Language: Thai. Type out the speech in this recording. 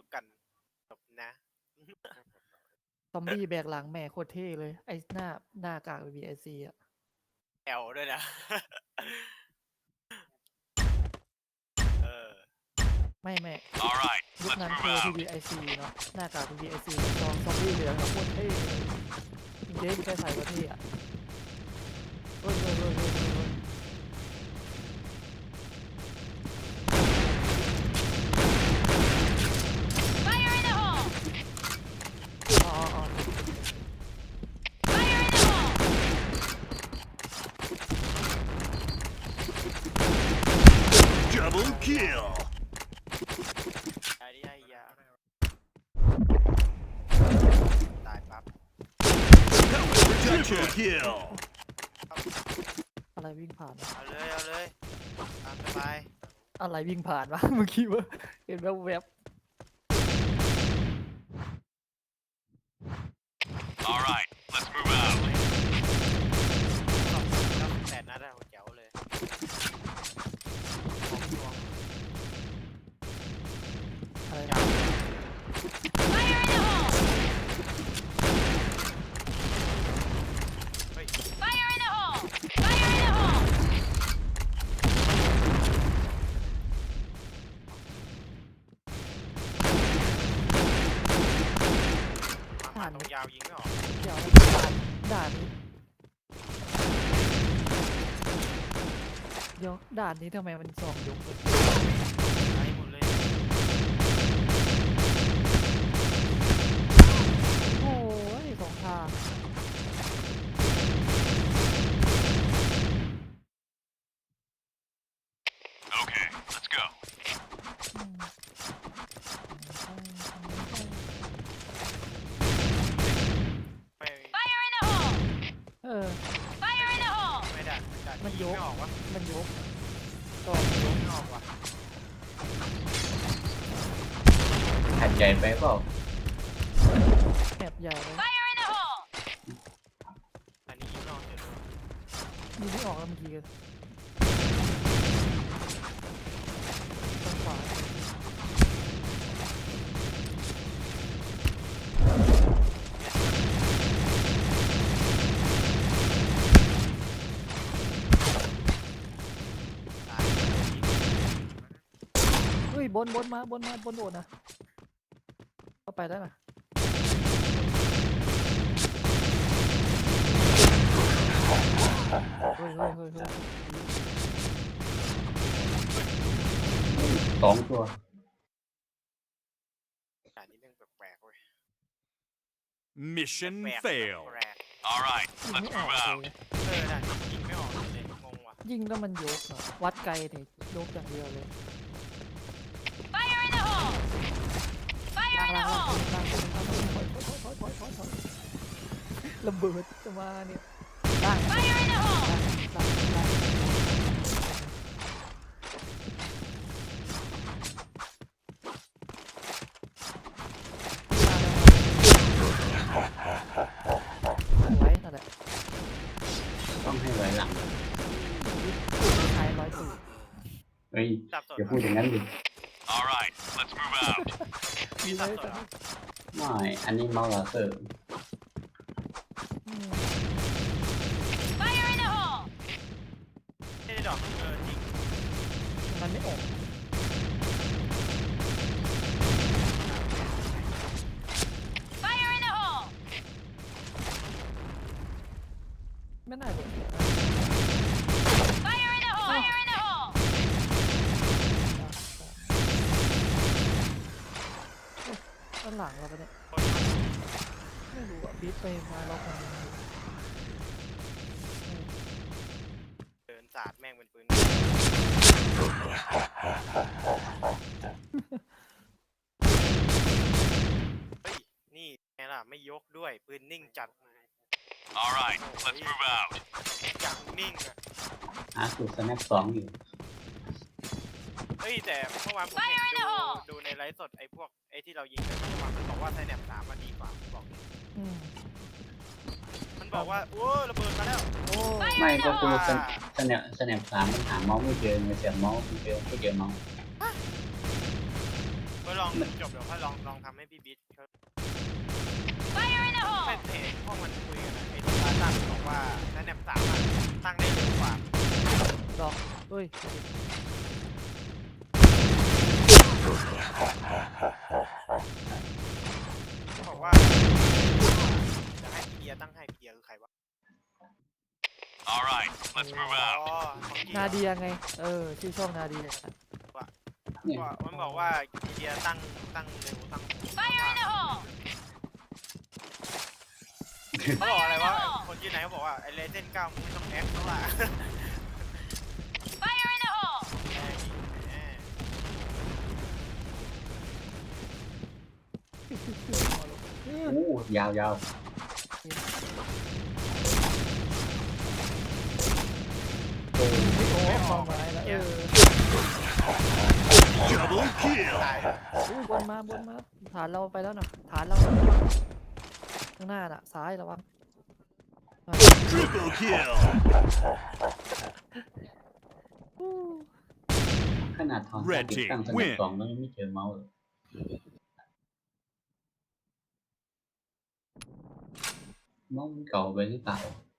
ยุคกันจบนะ ซอมบี้แบกหลังแม่โคตรเท่เลย ไอ้หน้าหน้ากาก VIC อะ แอลด้วยนะ เออ ไม่แม่ All right, ยุค let's นั้น move เท่ out. VIC เนาะหน้ากาก VIC จองซอมบี้เหลืองอะโคตรเท่เลยจริงๆที่แกใส่ก็เท่อะเฮ้ยเฮ้ยเฮ้ยเฮ้ยเฮ้ยเฮ้ย Fire in the hole! อ๋ออ๋อ Fire in the hole! Double kill. ไอ้นี่ไอ้ยาตายปั๊บ Triple kill. อะไรวิ่งผ่านวะเอาเลย เอาเลยตามสบายอะไรวิ่งผ่านวะ เมื่อกี้ว่าเห็นแวบแวบ All right, let's move out. สองแล้วแปดนัดอะโหแจ๋วเลยของดวง อะไร ยาว Fire in the hole! เฮ้ย Fire in the hole! Fire in the hole! มามาตรงยาวยิงไม่ออก เดี๋ยวอะไร ด่านด่านนี้เดี๋ยวด่านนี้ทำไมมันสองยกเลย ไอ้หมดเลย โอ้ยสองทาง Okay, let's go. อืม ไม่ Fire in the hole! เออ Fire in the hole! ไม่ได้ด่าน มันยิงยกไม่ออกวะมันยกก็ยกไม่ออกวะหัดใหญ่ไปเปล่าแอบใหญ่เลย Fire in the hole! อันนี้ยิงไม่ออกเดี๋ยวดูมีไม่ออกแล้วเมื่อกี้กัน บนบนมาบนมาบนโดดนะเข้าไปได้ไหมเฮ้ยเฮ้ยเฮ้ยเฮ้ยสองตัวด่านนี้แม่งแปลกๆเว้ย Mission แปลก failed. แปลก All right, ยิง let's ไม่ออก move เล out. ยเออด่านนี้ยิงไม่ออกเลยงงว่ะ ยิงแล้วมันยกอะวัดไกลเนี่ยยกอย่างเดียวเลย ระเบิดจะมาเนี่ยล่าง Fire in the hole! ล่างล่างไว้นั่นแหละต้องให้ไว้หลังชายร้อยสี่เฮ้ยสับสนอย่าพูดอย่างนั้นดิ All right, let's move out. มีสัไว้บสแต่นเหรอไม่ อันนี้เมาส์ลาเซอร์อืม Fire in the hole! ไม่ได้ดอกเออจริง มันไม่ออก งเราไปะเนี่ยไม่รู้อะบีทไปมาล็อกมันอยู่เดินสาดแม่งเป็นปืนเฮ้ยนี่ไงล่ะไม่ยกด้วยปืนนิ่งจัด All right, let's move out. อย่างนิ่งอะหาสูตรสแนปสองอยู่ เฮ้ยแต่เมื่อวานผมเห็น Fire in the ดู hole ดูในไลฟ์สดไอ้พวกไอ้ที่เรายิงกันเมื่อวานมันบอกว่าไซแนปสามมันดีกว่าบอกเลยอืมมันบอกว่าโอ้ระเบิดมาแล้ว โอ้ไม่ก็คือว่าสสแนปสแนปสามมันหาเมาส์ไม่เจอไงเสียบเมาส์ไม่เจอไม่เจอเมาส์ไปลององจบเดี๋ยวค่อยลองลองทำให้พี่บิ๊กเขา Fire in the ไม่ hole! เพจพวกมันคุยกันนะไอ้ตัวตาตั้งบอกว่าสแนปสามอะตั้งได้เร็วกว่าดอกเฮ้ย บอกว่าจะให้พี่เดียตั้งให้พี่เดียคือใครวะ All right, let's move อ๋อ out. ของพี่นาเดียไง เออ ชื่อช่องนาเดียเนี่ยว่ามันบอกว่าพี่เดียตั้งตั้งเร็วตั้ง Fire in the hole! เขาบอกอะไรวะคนที่ไหนเขาบอกว่าไอ้เลเจนด์เก้ามึงไม่ต้องแอคเท่าไหร่ Fire in the hole! แอคอีกแหม อู้ยาวยาวโอ้มองไม้แล้วเออ Double kill. ตายอุ้ยบนมาบนมาฐานเราไปแล้วนะฐานเราข้างหน้าน่ะซ้ายระวัง Triple kill. อู้ขนาดทอง Red ติด team ตั้งสแนป win สองแล้วยังไม่เจอเมาส์เลย เมาส์